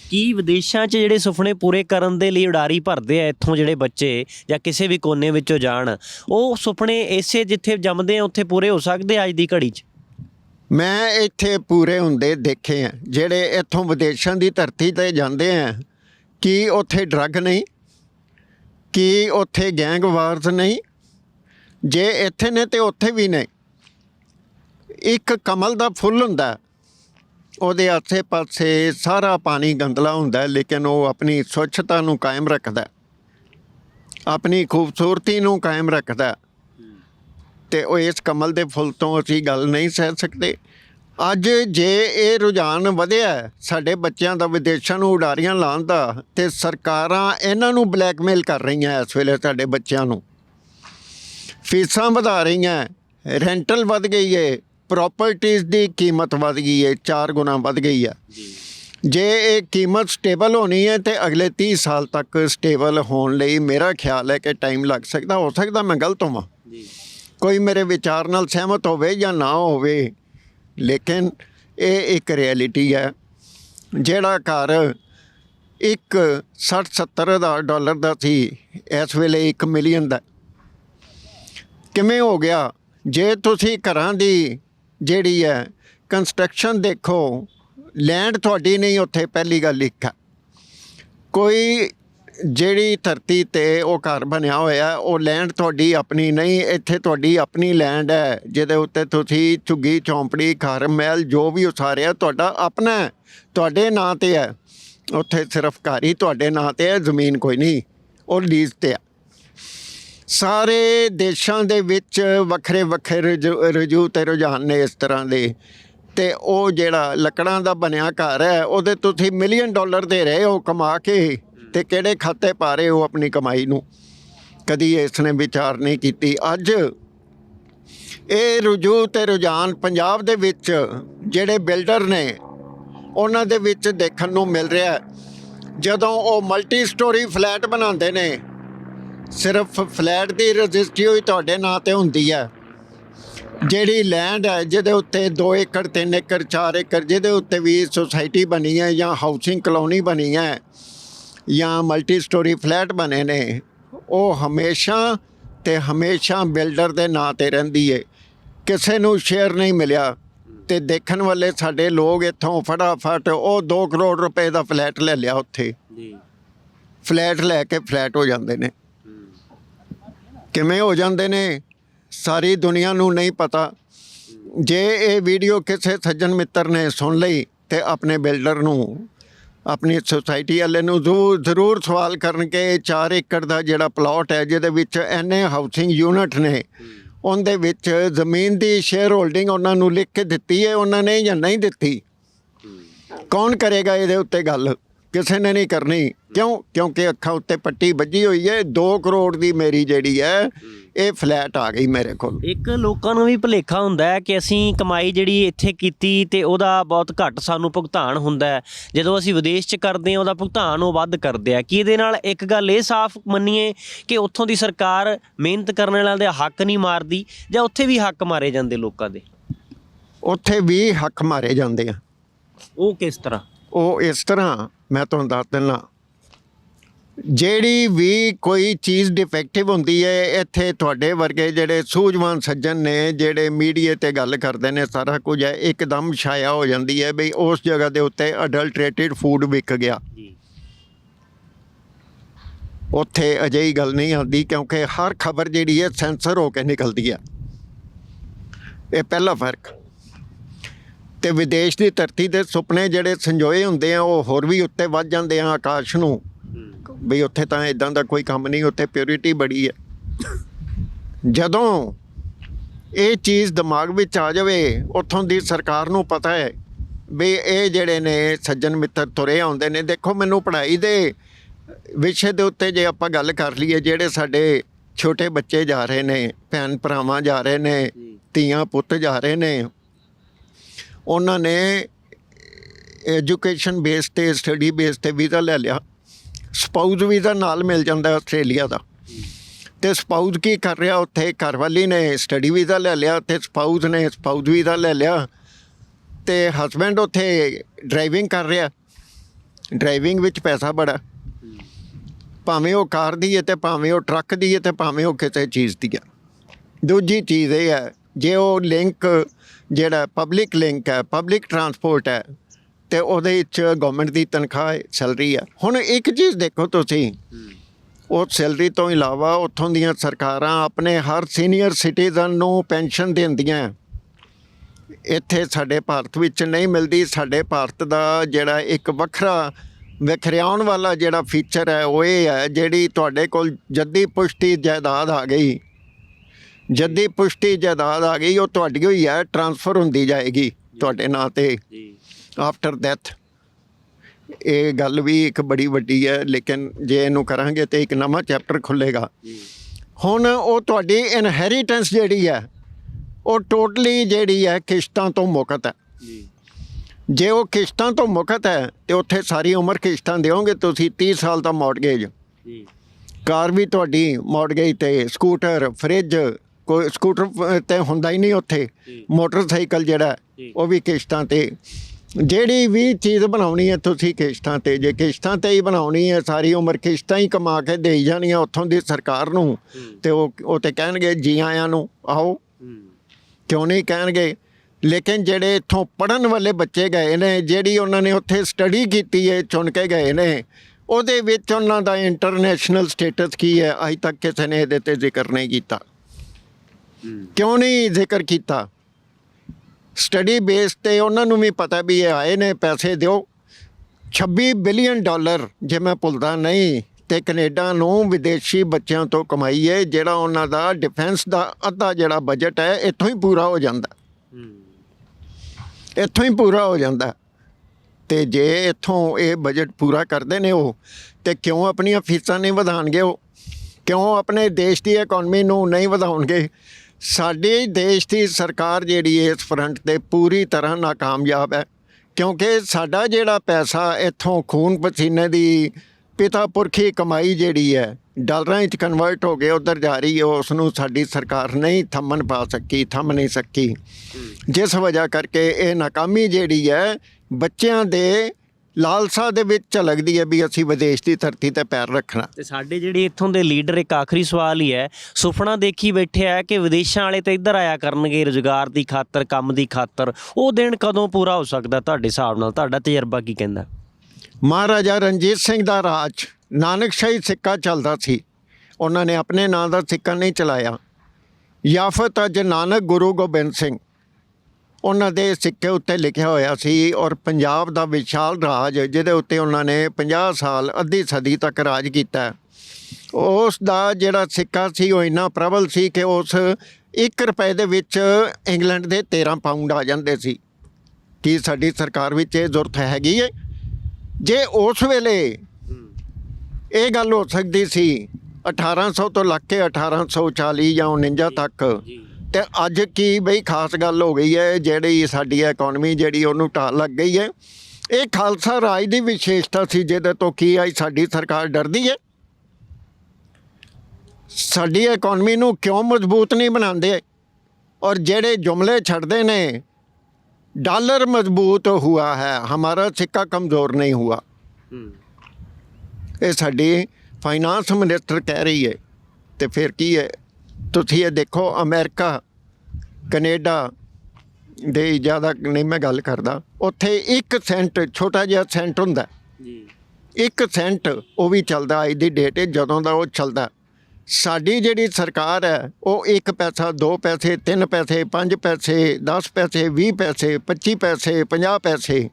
ਕੀ ਵਿਦੇਸ਼ਾਂ 'ਚ ਜਿਹੜੇ ਸੁਪਨੇ ਪੂਰੇ ਕਰਨ ਦੇ ਲਈ ਉਡਾਰੀ ਭਰਦੇ ਆ ਇੱਥੋਂ ਜਿਹੜੇ ਬੱਚੇ ਜਾਂ ਕਿਸੇ ਵੀ ਕੋਨੇ ਵਿੱਚੋਂ ਜਾਣ, ਉਹ ਸੁਪਨੇ ਇਸੇ ਜਿੱਥੇ ਜੰਮਦੇ ਆ, ਉੱਥੇ ਪੂਰੇ ਹੋ ਸਕਦੇ ਅੱਜ ਦੀ ਘੜੀ 'ਚ? ਮੈਂ ਇੱਥੇ ਪੂਰੇ ਹੁੰਦੇ ਦੇਖੇ ਆ, ਜਿਹੜੇ ਇੱਥੋਂ ਵਿਦੇਸ਼ਾਂ ਦੀ ਧਰਤੀ ਤੇ ਜਾਂਦੇ ਆ, ਕੀ ਉੱਥੇ ਡਰੱਗ ਨਹੀਂ? ਕੀ ਉੱਥੇ ਗੈਂਗ ਵਾਰਸ ਨਹੀਂ? ਜੇ ਇੱਥੇ ਨੇ ਤੇ ਉੱਥੇ ਵੀ ਨੇ। ਇੱਕ ਕਮਲ ਦਾ ਫੁੱਲ ਹੁੰਦਾ, ਉਹਦੇ ਆਸੇ-ਪਾਸੇ ਸਾਰਾ ਪਾਣੀ ਗੰਦਲਾ ਹੁੰਦਾ, ਲੇਕਿਨ ਉਹ ਆਪਣੀ ਸਵੱਛਤਾ ਨੂੰ ਕਾਇਮ ਰੱਖਦਾ, ਆਪਣੀ ਖੂਬਸੂਰਤੀ ਨੂੰ ਕਾਇਮ ਰੱਖਦਾ। ਤੇ ਉਹ ਇਸ ਕਮਲ ਦੇ ਫੁੱਲ ਤੋਂ ਅਸੀਂ ਗੱਲ ਨਹੀਂ ਸਹਿ ਸਕਦੇ। ਅੱਜ ਜੇ ਇਹ ਰੁਝਾਨ ਵਧਿਆ, ਸਾਡੇ ਬੱਚਿਆਂ ਦਾ, ਵਿਦੇਸ਼ਾਂ ਨੂੰ ਉਡਾਰੀਆਂ ਲਾਉਣ ਦਾ, ਤੇ ਸਰਕਾਰਾਂ ਇਹਨਾਂ ਨੂੰ ਬਲੈਕਮੇਲ ਕਰ ਰਹੀਆਂ ਇਸ ਵੇਲੇ ਸਾਡੇ ਬੱਚਿਆਂ ਨੂੰ। ਫੀਸਾਂ ਵਧਾ ਰਹੀਆਂ, ਰੈਂਟਲ ਵੱਧ ਗਈ ਹੈ ਪ੍ਰਾਪਰਟੀਆਂ ਦੀ ਕੀਮਤ ਵੱਧ ਗਈ ਹੈ 4 ਗੁਣਾ ਵੱਧ ਗਈ ਹੈ ਜੇ ਇਹ ਕੀਮਤ ਸਟੇਬਲ ਹੋਣੀ ਹੈ ਤੇ ਅਗਲੇ 30 ਸਾਲ ਤੱਕ ਸਟੇਬਲ ਹੋਣ ਲਈ ਮੇਰਾ ਖਿਆਲ ਹੈ ਕਿ ਟਾਈਮ ਲੱਗ ਸਕਦਾ, ਹੋ ਸਕਦਾ ਮੈਂ ਗਲਤ ਹੋਵਾਂ। ਜੀ। ਕੋਈ ਮੇਰੇ ਵਿਚਾਰ ਨਾਲ ਸਹਿਮਤ ਹੋਵੇ ਜਾਂ ਨਾ ਹੋਵੇ, ਲੇਕਿਨ ਇਹ ਇੱਕ ਰਿਐਲਿਟੀ ਹੈ, ਜਿਹੜਾ ਘਰ ਇੱਕ 60 70 ਦਾ ਡਾਲਰ ਦਾ ਸੀ, ਇਸ ਵੇਲੇ 1 ਮਿਲੀਅਨ ਦਾ। ਕਿਵੇਂ ਹੋ ਗਿਆ? ਜੇ ਤੁਸੀਂ ਘਰਾਂ ਦੀ ਜਿਹੜੀ ਹੈ ਕੰਸਟਰਕਸ਼ਨ ਦੇਖੋ ਲੈਂਡ ਤੁਹਾਡੀ ਨਹੀਂ, ਉੱਥੇ ਪਹਿਲੀ ਗੱਲ ਇੱਕ ਹੈ। ਕੋਈ ਜਿਹੜੀ ਧਰਤੀ ਤੇ ਉਹ ਘਰ ਬਣਿਆ ਹੋਇਆ ਉਹ ਲੈਂਡ ਤੁਹਾਡੀ ਆਪਣੀ ਨਹੀਂ ਇੱਥੇ ਤੁਹਾਡੀ ਆਪਣੀ ਲੈਂਡ ਹੈ ਜਿਹਦੇ ਉੱਤੇ ਤੁਸੀਂ ਝੁੱਗੀ ਚੌਂਪੜੀ ਘਰ ਮਹਿਲ ਜੋ ਵੀ ਉਸਾਰਿਆ ਤੁਹਾਡਾ ਆਪਣਾ ਹੈ, ਤੁਹਾਡੇ ਨਾਂ ਤੇ ਹੈ। ਉੱਥੇ ਸਿਰਫ ਘਰ ਹੀ ਤੁਹਾਡੇ ਨਾਂ ਤੇ ਹੈ ਜ਼ਮੀਨ ਕੋਈ ਨਹੀਂ ਉਹ ਲੀਜ਼ ਤੇ ਹੈ। ਸਾਰੇ ਦੇਸ਼ਾਂ ਦੇ ਵਿੱਚ ਵੱਖਰੇ ਵੱਖਰੇ ਰਜੂ- ਰਜੂ ਤੇ ਰੁਝਾਨ ਨੇ ਇਸ ਤਰ੍ਹਾਂ ਦੇ। ਤੇ ਉਹ ਜਿਹੜਾ ਲੱਕੜਾਂ ਦਾ ਬਣਿਆ ਘਰ ਹੈ ਉਹਦੇ ਤੁਸੀਂ ਮਿਲੀਅਨ ਡਾਲਰ ਦੇ ਰਹੇ ਹੋ ਕਮਾ ਕੇ। ਤੇ ਕਿਹੜੇ ਖਾਤੇ ਪਾ ਰਹੇ ਹੋ ਆਪਣੀ ਕਮਾਈ ਨੂੰ? ਕਦੀ ਇਸ ਨੇ ਵਿਚਾਰ ਨਹੀਂ ਕੀਤੀ। ਅੱਜ ਇਹ ਰੁਝੂ ਤੇ ਰੁਝਾਨ ਪੰਜਾਬ ਦੇ ਵਿੱਚ ਜਿਹੜੇ ਬਿਲਡਰ ਨੇ, ਉਹਨਾਂ ਦੇ ਵਿੱਚ ਦੇਖਣ ਨੂੰ ਮਿਲ ਰਿਹਾ ਜਦੋਂ ਉਹ ਮਲਟੀ ਸਟੋਰੀ ਫਲੈਟ ਬਣਾਉਂਦੇ ਨੇ, ਸਿਰਫ ਫਲੈਟ ਦੀ ਰਜਿਸਟਰੀ ਹੋਈ ਤੁਹਾਡੇ ਨਾਂ ਤੇ ਹੁੰਦੀ ਹੈ। ਜਿਹੜੀ ਲੈਂਡ ਹੈ, ਜਿਹਦੇ ਉੱਤੇ 2 ਏਕੜ 3 ਏਕੜ 4 ਏਕੜ, ਜਿਹਦੇ ਉੱਤੇ ਵੀ ਸੁਸਾਇਟੀ ਬਣੀ ਹੈ ਜਾਂ ਹਾਊਸਿੰਗ ਕਲੋਨੀ ਬਣੀ ਹੈ ਜਾਂ ਮਲਟੀ ਸਟੋਰੀ ਫਲੈਟ ਬਣੇ ਨੇ ਉਹ ਹਮੇਸ਼ਾ ਤੇ ਹਮੇਸ਼ਾ ਬਿਲਡਰ ਦੇ ਨਾਂ ਤੇ ਰਹਿੰਦੀ ਹੈ ਕਿਸੇ ਨੂੰ ਸ਼ੇਅਰ ਨਹੀਂ ਮਿਲਿਆ ਤੇ ਦੇਖਣ ਵਾਲੇ ਸਾਡੇ ਲੋਕ ਇੱਥੋਂ ਫਟਾਫਟ ਉਹ 2 ਕਰੋੜ ਰੁਪਏ ਦਾ ਫਲੈਟ ਲੈ ਲਿਆ ਉੱਥੇ। ਜੀ। ਫਲੈਟ ਲੈ ਕੇ ਫਲੈਟ ਹੋ ਜਾਂਦੇ ਨੇ। ਕਿਵੇਂ ਹੋ ਜਾਂਦੇ ਨੇ ਸਾਰੀ ਦੁਨੀਆ ਨੂੰ ਨਹੀਂ ਪਤਾ। ਜੇ ਇਹ ਵੀਡੀਓ ਕਿਸੇ ਸੱਜਣ ਮਿੱਤਰ ਨੇ ਸੁਣ ਲਈ ਤੇ ਆਪਣੇ ਬਿਲਡਰ ਨੂੰ ਆਪਣੀ ਸੁਸਾਇਟੀ ਵਾਲੇ ਨੂੰ ਜ਼ਰੂਰ ਜ਼ਰੂਰ ਸਵਾਲ ਕਰਨ ਕਿ 4 ਏਕੜ ਦਾ ਜਿਹੜਾ ਪਲਾਟ ਹੈ ਜਿਹਦੇ ਵਿੱਚ ਐਨੇ ਹਾਊਸਿੰਗ ਯੂਨਿਟ ਨੇ ਉਹਦੇ ਵਿੱਚ ਜ਼ਮੀਨ ਦੀ ਸ਼ੇਅਰ ਹੋਲਡਿੰਗ ਉਹਨਾਂ ਨੂੰ ਲਿਖ ਕੇ ਦਿੱਤੀ ਹੈ ਉਹਨਾਂ ਨੇ ਜਾਂ ਨਹੀਂ ਦਿੱਤੀ? ਕੌਣ ਕਰੇਗਾ ਇਹਦੇ ਉੱਤੇ ਗੱਲ? ਕਿਸੇ ਨੇ ਨਹੀਂ ਕਰਨੀ। ਕਿਉਂ? ਕਿਉਂਕਿ ਅੱਖਾਂ ਉੱਤੇ ਪੱਟੀ ਵੱਜੀ ਹੋਈ ਹੈ 2 ਕਰੋੜ ਦੀ ਮੇਰੀ ਜਿਹੜੀ ਹੈ ਇਹ ਫਲੈਟ ਆ ਗਈ ਮੇਰੇ ਕੋਲ। ਇੱਕ ਲੋਕਾਂ ਨੂੰ ਵੀ ਭੁਲੇਖਾ ਹੁੰਦਾ ਹੈ ਕਿ ਅਸੀਂ ਕਮਾਈ ਜਿਹੜੀ ਇੱਥੇ ਕੀਤੀ ਤੇ ਉਹਦਾ ਬਹੁਤ ਘੱਟ ਸਾਨੂੰ ਭੁਗਤਾਨ ਹੁੰਦਾ ਹੈ। ਜਦੋਂ ਅਸੀਂ ਵਿਦੇਸ਼ 'ਚ ਕਰਦੇ ਹਾਂ ਉਹਦਾ ਭੁਗਤਾਨ ਉਹ ਵੱਧ ਕਰਦੇ ਆ। ਕੀ ਇਹਦੇ ਨਾਲ ਇੱਕ ਗੱਲ ਇਹ ਸਾਫ਼ ਮੰਨੀਏ ਕਿ ਉੱਥੋਂ ਦੀ ਸਰਕਾਰ ਮਿਹਨਤ ਕਰਨ ਵਾਲਿਆਂ ਦੇ ਹੱਕ ਨਹੀਂ ਮਾਰਦੀ ਜਾਂ ਉੱਥੇ ਵੀ ਹੱਕ ਮਾਰੇ ਜਾਂਦੇ ਲੋਕਾਂ ਦੇ? ਉੱਥੇ ਵੀ ਹੱਕ ਮਾਰੇ ਜਾਂਦੇ ਆ। ਉਹ ਕਿਸ ਤਰ੍ਹਾਂ? ਉਹ ਇਸ ਤਰ੍ਹਾਂ ਮੈਂ ਤੁਹਾਨੂੰ ਦੱਸ ਦਿੰਦਾ ਜਿਹੜੀ ਵੀ ਕੋਈ ਚੀਜ਼ ਡਿਫੈਕਟਿਵ ਹੁੰਦੀ ਹੈ ਇੱਥੇ ਤੁਹਾਡੇ ਵਰਗੇ ਜਿਹੜੇ ਸੂਝਵਾਨ ਸੱਜਣ ਨੇ ਜਿਹੜੇ ਮੀਡੀਆ ਤੇ ਗੱਲ ਕਰਦੇ ਨੇ ਸਾਰਾ ਕੁਝ ਹੈ ਇੱਕਦਮ ਛਾਇਆ ਹੋ ਜਾਂਦੀ ਹੈ ਬਈ ਉਸ ਜਗ੍ਹਾ ਦੇ ਉੱਤੇ ਅਡਲਟਰੇਟਿਡ ਫੂਡ ਵਿਕ ਗਿਆ। ਉੱਥੇ ਅਜਿਹੀ ਗੱਲ ਨਹੀਂ ਆਉਂਦੀ ਕਿਉਂਕਿ ਹਰ ਖਬਰ ਜਿਹੜੀ ਹੈ ਸੈਂਸਰ ਹੋ ਕੇ ਨਿਕਲਦੀ ਹੈ। ਇਹ ਪਹਿਲਾ ਫ਼ਰਕ। ਤੇ ਵਿਦੇਸ਼ ਦੀ ਧਰਤੀ ਦੇ ਸੁਪਨੇ ਜਿਹੜੇ ਸੰਜੋਏ ਹੁੰਦੇ ਆ ਉਹ ਹੋਰ ਵੀ ਉੱਤੇ ਵੱਧ ਜਾਂਦੇ ਆ ਆਕਾਸ਼ ਨੂੰ। ਵੀ ਉੱਥੇ ਤਾਂ ਇਦਾਂ ਦਾ ਕੋਈ ਕੰਮ ਨਹੀਂ ਉੱਥੇ ਪਿਉਰਿਟੀ ਬੜੀ ਹੈ ਜਦੋਂ ਇਹ ਚੀਜ਼ ਦਿਮਾਗ ਵਿੱਚ ਆ ਜਾਵੇ ਉੱਥੋਂ ਦੀ ਸਰਕਾਰ ਨੂੰ ਪਤਾ ਹੈ ਵੀ ਇਹ ਜਿਹੜੇ ਨੇ ਸੱਜਣ ਮਿੱਤਰ ਤੁਰੇ ਆਉਂਦੇ ਨੇ ਦੇਖੋ ਮੈਨੂੰ ਪੜ੍ਹਾਈ ਦੇ ਵਿਸ਼ੇ ਦੇ ਉੱਤੇ ਜੇ ਆਪਾਂ ਗੱਲ ਕਰ ਲਈਏ ਜਿਹੜੇ ਸਾਡੇ ਛੋਟੇ ਬੱਚੇ ਜਾ ਰਹੇ ਨੇ ਭੈਣ ਭਰਾਵਾਂ ਜਾ ਰਹੇ ਨੇ ਧੀਆਂ ਪੁੱਤ ਜਾ ਰਹੇ ਨੇ ਉਹਨਾਂ ਨੇ ਐਜੂਕੇਸ਼ਨ ਬੇਸ ਤੇ ਸਟੱਡੀ ਬੇਸ ਤੇ ਵੀਜ਼ਾ ਲੈ ਲਿਆ। ਸਪਾਊਸ ਵੀਜ਼ਾ ਨਾਲ ਮਿਲ ਜਾਂਦਾ ਆਸਟ੍ਰੇਲੀਆ ਦਾ। ਤੇ ਸਪਾਊਸ ਕੀ ਕਰ ਰਿਹਾ? ਉੱਥੇ ਘਰਵਾਲੀ ਨੇ ਸਟੱਡੀ ਵੀਜ਼ਾ ਲੈ ਲਿਆ, ਤੇ ਸਪਾਊਸ ਨੇ ਸਪਾਊਸ ਵੀਜ਼ਾ ਲੈ ਲਿਆ। ਤੇ ਹਸਬੈਂਡ ਉੱਥੇ ਡਰਾਈਵਿੰਗ ਕਰ ਰਿਹਾ। ਡਰਾਈਵਿੰਗ ਵਿੱਚ ਪੈਸਾ ਬੜਾ। ਭਾਵੇਂ ਉਹ ਕਾਰ ਦੀ ਹੈ ਤੇ ਭਾਵੇਂ ਉਹ ਟਰੱਕ ਦੀ ਹੈ ਤੇ ਭਾਵੇਂ ਉਹ ਕਿਸੇ ਚੀਜ਼ ਦੀ ਹੈ। ਦੂਜੀ ਚੀਜ਼ ਇਹ ਹੈ, ਜੇ ਉਹ ਲਿੰਕ ਜਿਹੜਾ ਪਬਲਿਕ ਲਿੰਕ ਹੈ ਪਬਲਿਕ ਟਰਾਂਸਪੋਰਟ ਹੈ, ਤੇ ਉਹਦੇ ਵਿੱਚ ਗਵਰਨਮੈਂਟ ਦੀ ਤਨਖਾਹ ਸੈਲਰੀ ਹੈ ਹੁਣ ਇੱਕ ਚੀਜ਼ ਦੇਖੋ ਤੁਸੀਂ, ਉਹ ਸੈਲਰੀ ਤੋਂ ਇਲਾਵਾ ਉੱਥੋਂ ਦੀਆਂ ਸਰਕਾਰਾਂ ਆਪਣੇ ਹਰ ਸੀਨੀਅਰ ਸਿਟੀਜ਼ਨ ਨੂੰ ਪੈਨਸ਼ਨ ਦਿੰਦੀਆਂ ਇੱਥੇ ਸਾਡੇ ਭਾਰਤ ਵਿੱਚ ਨਹੀਂ ਮਿਲਦੀ, ਸਾਡੇ ਭਾਰਤ ਦਾ ਜਿਹੜਾ ਇੱਕ ਵੱਖਰਾ, ਵਿਖਰਿਆਉਣ ਵਾਲਾ ਜਿਹੜਾ ਫੀਚਰ ਹੈ, ਉਹ ਇਹ ਹੈ, ਜਿਹੜੀ ਤੁਹਾਡੇ ਕੋਲ ਜੱਦੀ ਪੁਸ਼ਟੀ ਜਾਇਦਾਦ ਆ ਗਈ। ਜੱਦੀ ਪੁਸ਼ਟੀ ਜਾਇਦਾਦ ਆ ਗਈ ਉਹ ਤੁਹਾਡੀ ਹੋਈ ਹੈ ਟਰਾਂਸਫਰ ਹੁੰਦੀ ਜਾਏਗੀ ਤੁਹਾਡੇ ਨਾਂ ਤੇ ਜੀ। ਆਫਟਰ ਡੈਥ ਇਹ ਗੱਲ ਵੀ ਇੱਕ ਬੜੀ ਵੱਡੀ ਹੈ ਲੇਕਿਨ ਜੇ ਇਹਨੂੰ ਕਰਾਂਗੇ ਤੇ ਇੱਕ ਨਵਾਂ ਚੈਪਟਰ ਖੁੱਲੇਗਾ ਹੁਣ ਉਹ ਤੁਹਾਡੀ ਇਨਹੈਰੀਟੈਂਸ ਜਿਹੜੀ ਹੈ ਉਹ ਟੋਟਲੀ ਜਿਹੜੀ ਹੈ ਕਿਸ਼ਤਾਂ ਤੋਂ ਮੁਕਤ ਹੈ। ਜੀ। ਜੇ ਉਹ ਕਿਸ਼ਤਾਂ ਤੋਂ ਮੁਕਤ ਹੈ ਤੇ ਉੱਥੇ ਸਾਰੀ ਉਮਰ ਕਿਸ਼ਤਾਂ ਦਿਓਗੇ ਤੁਸੀਂ 30 ਸਾਲ ਦਾ ਮੌਰਗੇਜ ਜੀ। ਕਾਰ ਵੀ ਤੁਹਾਡੀ ਮੌਰਗੇਜ ਤੇ ਸਕੂਟਰ ਫ੍ਰਿਜ ਕੋਈ ਸਕੂਟਰ ਤੇ ਹੁੰਦਾ ਹੀ ਨਹੀਂ ਉੱਥੇ। ਮੋਟਰਸਾਈਕਲ ਜਿਹੜਾ। ਉਹ ਵੀ ਕਿਸ਼ਤਾਂ ਤੇ। ਜਿਹੜੀ ਵੀ ਚੀਜ਼ ਬਣਾਉਣੀ ਹੈ ਤੁਸੀਂ ਕਿਸ਼ਤਾਂ ਤੇ। ਜੇ ਕਿਸ਼ਤਾਂ ਤੇ ਹੀ ਬਣਾਉਣੀ ਹੈ ਸਾਰੀ ਉਮਰ ਕਿਸ਼ਤਾਂ ਹੀ ਕਮਾ ਕੇ ਦੇਈ ਜਾਣੀਆਂ ਉੱਥੋਂ ਦੀ ਸਰਕਾਰ ਨੂੰ ਤੇ ਉਹ ਉਹ ਤੇ ਕਹਿਣਗੇ ਜੀ ਆਇਆਂ ਨੂੰ ਆਓ। ਕਿਉਂ ਨਹੀਂ ਕਹਿਣਗੇ? ਲੇਕਿਨ ਜਿਹੜੇ ਇੱਥੋਂ ਪੜਨ ਵਾਲੇ ਬੱਚੇ ਗਏ ਨੇ ਜਿਹੜੀ ਉਹਨਾਂ ਨੇ ਉੱਥੇ ਸਟੱਡੀ ਕੀਤੀ ਹੈ ਚੁਣ ਕੇ ਗਏ ਨੇ ਉਹਦੇ ਵਿੱਚ ਉਹਨਾਂ ਦਾ ਇੰਟਰਨੈਸ਼ਨਲ ਸਟੇਟਸ ਕੀ ਹੈ? ਅਜੇ ਤੱਕ ਕਿਸੇ ਨੇ ਇਹਦੇ ਤੇ ਜ਼ਿਕਰ ਨਹੀਂ ਕੀਤਾ। ਕਿਉਂ ਨਹੀਂ ਜ਼ਿਕਰ ਕੀਤਾ? ਸਟੱਡੀ ਬੇਸ ਤੇ ਉਹਨਾਂ ਨੂੰ ਵੀ ਪਤਾ ਵੀ ਇਹ ਆਏ ਨੇ ਪੈਸੇ ਦਿਓ। 26 ਬਿਲੀਅਨ ਡਾਲਰ ਜੇ ਮੈਂ ਭੁੱਲਦਾ ਨਹੀਂ ਤੇ ਕੈਨੇਡਾ ਨੂੰ ਵਿਦੇਸ਼ੀ ਬੱਚਿਆਂ ਤੋਂ ਕਮਾਈ ਹੈ ਜਿਹੜਾ ਉਹਨਾਂ ਦਾ ਡਿਫੈਂਸ ਦਾ ਅੱਧਾ ਜਿਹੜਾ ਬਜਟ ਹੈ ਇੱਥੋਂ ਹੀ ਪੂਰਾ ਹੋ ਜਾਂਦਾ। ਹੂੰ। ਇੱਥੋਂ ਹੀ ਪੂਰਾ ਹੋ ਜਾਂਦਾ। ਤੇ ਜੇ ਇੱਥੋਂ ਇਹ ਬਜਟ ਪੂਰਾ ਕਰਦੇ ਨੇ ਉਹ ਤੇ ਕਿਉਂ ਆਪਣੀਆਂ ਫੀਸਾਂ ਨਹੀਂ ਵਧਾਉਣਗੇ ਉਹ? ਕਿਉਂ ਆਪਣੇ ਦੇਸ਼ ਦੀ ਇਕਨੋਮੀ ਨੂੰ ਨਹੀਂ ਵਧਾਉਣਗੇ? ਸਾਡੇ ਦੇਸ਼ ਦੀ ਸਰਕਾਰ ਜਿਹੜੀ ਇਸ ਫਰੰਟ ਤੇ ਪੂਰੀ ਤਰ੍ਹਾਂ ਨਾਕਾਮਯਾਬ ਹੈ, ਕਿਉਂਕਿ ਸਾਡਾ ਜਿਹੜਾ ਪੈਸਾ ਇੱਥੋਂ ਖੂਨ ਪਸੀਨੇ ਦੀ ਪਿਤਾ ਪੁਰਖੀ ਕਮਾਈ ਜਿਹੜੀ ਹੈ, ਡਾਲਰਾਂ ਵਿੱਚ ਕਨਵਰਟ ਹੋ ਕੇ ਉਧਰ ਜਾ ਰਹੀ ਹੈ ਉਸ ਨੂੰ ਸਾਡੀ ਸਰਕਾਰ ਨਹੀਂ ਥੰਮਣ ਪਾ ਸਕੀ, ਥੰਮ ਨਹੀਂ ਸਕੀ। ਜਿਸ ਵਜ੍ਹਾ ਕਰਕੇ ਇਹ ਨਾਕਾਮੀ ਜਿਹੜੀ ਹੈ, ਬੱਚਿਆਂ ਦੇ ਲਾਲਸਾ ਦੇ ਵਿੱਚ ਝਲਕਦੀ ਹੈ ਵੀ ਅਸੀਂ ਵਿਦੇਸ਼ ਦੀ ਧਰਤੀ ਤੇ ਪੈਰ ਰੱਖਣਾ। ਤੇ ਸਾਡੇ ਜਿਹੜੇ ਇੱਥੋਂ ਦੇ ਲੀਡਰ ਇੱਕ ਆਖਰੀ ਸਵਾਲ ਹੀ ਹੈ ਸੁਪਨਾ ਦੇਖੀ ਬੈਠੇ ਆ ਕਿ ਵਿਦੇਸ਼ਾਂ ਵਾਲੇ ਤਾਂ ਇੱਧਰ ਆਇਆ ਕਰਨਗੇ ਰੁਜ਼ਗਾਰ ਦੀ ਖਾਤਰ ਕੰਮ ਦੀ ਖਾਤਰ ਉਹ ਦਿਨ ਕਦੋਂ ਪੂਰਾ ਹੋ ਸਕਦਾ ਤੁਹਾਡੇ ਹਿਸਾਬ ਨਾਲ? ਤੁਹਾਡਾ ਤਜਰਬਾ ਕੀ ਕਹਿੰਦਾ? ਮਹਾਰਾਜਾ ਰਣਜੀਤ ਸਿੰਘ ਦਾ ਰਾਜ ਨਾਨਕਸ਼ਾਹੀ ਸਿੱਕਾ ਚੱਲਦਾ ਸੀ। ਉਹਨਾਂ ਨੇ ਆਪਣੇ ਨਾਂ ਦਾ ਸਿੱਕਾ ਨਹੀਂ ਚਲਾਇਆ। ਯਾਫਤ ਅਜ ਨਾਨਕ ਗੁਰੂ ਗੋਬਿੰਦ ਸਿੰਘ। ਉਹਨਾਂ ਦੇ ਸਿੱਕੇ ਉੱਤੇ ਲਿਖਿਆ ਹੋਇਆ ਸੀ ਔਰ ਪੰਜਾਬ ਦਾ ਵਿਸ਼ਾਲ ਰਾਜ ਜਿਹਦੇ ਉੱਤੇ ਉਹਨਾਂ ਨੇ 50 ਸਾਲ, ਅੱਧੀ ਸਦੀ ਤੱਕ ਰਾਜ ਕੀਤਾ। ਉਸ ਦਾ ਜਿਹੜਾ ਸਿੱਕਾ ਸੀ ਉਹ ਇੰਨਾ ਪ੍ਰਬਲ ਸੀ ਕਿ ਉਸ 1 ਰੁਪਏ ਦੇ ਵਿੱਚ ਇੰਗਲੈਂਡ ਦੇ 13 ਪਾਉਂਡ ਆ ਜਾਂਦੇ ਸੀ। ਕੀ ਸਾਡੀ ਸਰਕਾਰ ਵਿੱਚ ਇਹ ਜ਼ਰੂਰਤ ਹੈਗੀ ਹੈ ਜੇ ਉਸ ਵੇਲੇ ਇਹ ਗੱਲ ਹੋ ਸਕਦੀ ਸੀ 1800 ਤੋਂ ਲੱਗ ਕੇ 1840 ਜਾਂ 49 ਤੱਕ ਤੇ ਅੱਜ ਕੀ ਬਈ ਖਾਸ ਗੱਲ ਹੋ ਗਈ ਹੈ, ਜਿਹੜੀ ਸਾਡੀ ਇਕਨੋਮੀ ਜਿਹੜੀ ਉਹਨੂੰ ਢਾਲ ਲੱਗ ਗਈ ਹੈ। ਇਹ ਖਾਲਸਾ ਰਾਜ ਦੀ ਵਿਸ਼ੇਸ਼ਤਾ ਸੀ, ਜਿਹਦੇ ਤੋਂ ਕੀ ਆਈ, ਸਾਡੀ ਸਰਕਾਰ ਡਰਦੀ ਹੈ। ਸਾਡੀ ਇਕਨੋਮੀ ਨੂੰ ਕਿਉਂ ਮਜ਼ਬੂਤ ਨਹੀਂ ਬਣਾਉਂਦੇ? ਔਰ ਜਿਹੜੇ ਜੁਮਲੇ ਛੱਡਦੇ ਨੇ, ਡਾਲਰ ਮਜ਼ਬੂਤ ਹੋਇਆ ਹੈ, ਹਮਾਰਾ ਸਿੱਕਾ ਕਮਜ਼ੋਰ ਨਹੀਂ ਹੁਆ। ਇਹ ਸਾਡੀ ਫਾਈਨਾਂਸ ਮਿਨਿਸਟਰ ਕਹਿ ਰਹੀ ਹੈ, ਤੇ ਫਿਰ ਕੀ ਹੈ? ਤੁਸੀਂ ਇਹ ਦੇਖੋ, ਅਮਰੀਕਾ ਕੈਨੇਡਾ ਦੇ ਜ਼ਿਆਦਾ ਨਹੀਂ ਮੈਂ ਗੱਲ ਕਰਦਾ ਉੱਥੇ 1 ਸੈਂਟ ਛੋਟਾ ਜਿਹਾ ਸੈਂਟ ਹੁੰਦਾ। ਜੀ। 1 ਸੈਂਟ ਉਹ ਵੀ ਚੱਲਦਾ ਅੱਜ ਦੀ ਡੇਟ ਜਦੋਂ ਦਾ ਉਹ ਚੱਲਦਾ। ਸਾਡੀ ਜਿਹੜੀ ਸਰਕਾਰ ਹੈ ਉਹ 1 ਪੈਸਾ 2 ਪੈਸੇ 3 ਪੈਸੇ 5 ਪੈਸੇ 10 ਪੈਸੇ 20 ਪੈਸੇ 25 ਪੈਸੇ 50 ਪੈਸੇ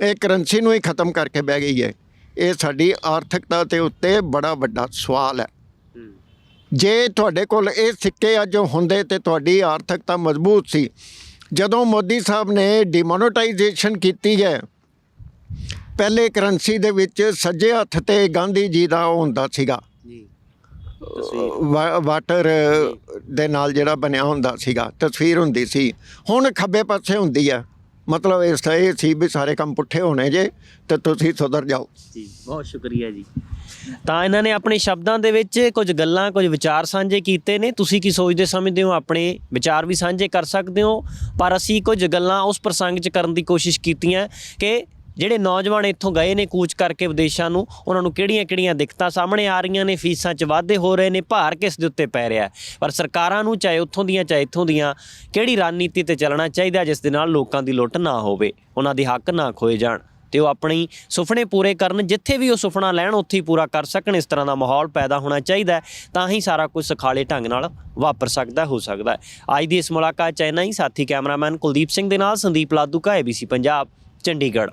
ਇਹ ਕਰੰਸੀ ਨੂੰ ਹੀ ਖਤਮ ਕਰਕੇ ਬਹਿ ਗਈ ਹੈ। ਇਹ ਸਾਡੀ ਆਰਥਿਕਤਾ ਦੇ ਉੱਤੇ ਬੜਾ ਵੱਡਾ ਸਵਾਲ ਹੂੰ। ਜੇ ਤੁਹਾਡੇ ਕੋਲ ਇਹ ਸਿੱਕੇ ਅੱਜ ਹੁੰਦੇ ਤੇ ਤੁਹਾਡੀ ਆਰਥਿਕਤਾ ਮਜ਼ਬੂਤ ਸੀ ਜਦੋਂ ਮੋਦੀ ਸਾਹਿਬ ਨੇ ਡਿਮੋਨੇਟਾਈਜੇਸ਼ਨ ਕੀਤੀ ਹੈ ਪਹਿਲੇ ਕਰੰਸੀ ਦੇ ਵਿੱਚ ਸੱਜੇ ਹੱਥ ਤੇ ਗਾਂਧੀ ਜੀ ਦਾ ਉਹ ਹੁੰਦਾ ਸੀਗਾ। ਜੀ। ਵਾਟਰ ਦੇ ਨਾਲ ਜਿਹੜਾ ਬਣਿਆ ਹੁੰਦਾ ਸੀਗਾ ਤਸਵੀਰ ਹੁੰਦੀ ਸੀ। ਹੁਣ ਖੱਬੇ ਪਾਸੇ ਹੁੰਦੀ ਆ ਮਤਲਬ ਇਸ ਤਰ੍ਹਾਂ ਇਹ ਸੀ ਵੀ ਸਾਰੇ ਕੰਮ ਪੁੱਠੇ ਹੋਣੇ ਜੇ ਤੇ ਤੁਸੀਂ ਸੁਧਰ ਜਾਓ। ਜੀ ਬਹੁਤ ਸ਼ੁਕਰੀਆ ਜੀ। ਤਾਂ ਇਹਨਾਂ ਨੇ ਆਪਣੇ ਸ਼ਬਦਾਂ ਦੇ ਵਿੱਚ ਕੁਝ ਗੱਲਾਂ, ਕੁਝ ਵਿਚਾਰ ਸਾਂਝੇ ਕੀਤੇ ਨੇ। ਤੁਸੀਂ ਕੀ ਸੋਚਦੇ, ਸਮਝਦੇ ਹੋ, ਆਪਣੇ ਵਿਚਾਰ ਵੀ ਸਾਂਝੇ ਕਰ ਸਕਦੇ ਹੋ। ਪਰ ਅਸੀਂ ਕੁਝ ਗੱਲਾਂ ਉਸ ਪ੍ਰਸੰਗ 'ਚ ਕਰਨ ਦੀ ਕੋਸ਼ਿਸ਼ ਕੀਤੀਆਂ ਕਿ ਜਿਹੜੇ ਨੌਜਵਾਨ ਇੱਥੋਂ ਗਏ ਨੇ ਕੂਚ ਕਰਕੇ ਵਿਦੇਸ਼ਾਂ ਨੂੰ, ਉਹਨਾਂ ਨੂੰ ਕਿਹੜੀਆਂ-ਕਿਹੜੀਆਂ ਦਿੱਕਤਾਂ ਸਾਹਮਣੇ ਆ ਰਹੀਆਂ ਨੇ, ਫੀਸਾਂ 'ਚ ਵਾਧੇ ਹੋ ਰਹੇ ਨੇ, ਭਾਰ ਕਿਸ ਦੇ ਉੱਤੇ ਪੈ ਰਿਹਾ? ਪਰ ਸਰਕਾਰਾਂ ਨੂੰ, ਚਾਹੇ ਉੱਥੋਂ ਦੀਆਂ, ਚਾਹੇ ਇੱਥੋਂ ਦੀਆਂ, ਕਿਹੜੀ ਰਣਨੀਤੀ ਤੇ ਚੱਲਣਾ ਚਾਹੀਦਾ ਜਿਸ ਦੇ ਨਾਲ ਲੋਕਾਂ ਦੀ ਲੁੱਟ ਨਾ ਹੋਵੇ, ਉਹਨਾਂ ਦੇ ਹੱਕ ਨਾ ਖੋਏ ਜਾਣ। ਤੇ ਉਹ ਆਪਣੀ ਸੁਪਨੇ ਪੂਰੇ ਕਰਨ, ਜਿੱਥੇ ਵੀ ਉਹ ਸੁਪਨਾ ਲੈਣ, ਉੱਥੇ ਹੀ ਪੂਰਾ ਕਰ ਸਕਣ, ਇਸ ਤਰ੍ਹਾਂ ਦਾ ਮਾਹੌਲ ਪੈਦਾ ਹੋਣਾ ਚਾਹੀਦਾ ਤਾਂ ਹੀ ਸਾਰਾ ਕੁਝ ਸੁਖਾਲੇ ਢੰਗ ਨਾਲ ਵਾਪਰ ਸਕਦਾ, ਹੋ ਸਕਦਾ ਅੱਜ ਦੀ ਇਸ ਮੁਲਾਕਾਤ ਚ ਇੰਨਾ ਹੀ। ਸਾਥੀ ਕੈਮਰਾਮੈਨ ਕੁਲਦੀਪ ਸਿੰਘ ਦੇ ਨਾਲ ਸੰਦੀਪ ਲਾਧੂ ਕਾ ABC ਪੰਜਾਬ, ਚੰਡੀਗੜ੍ਹ।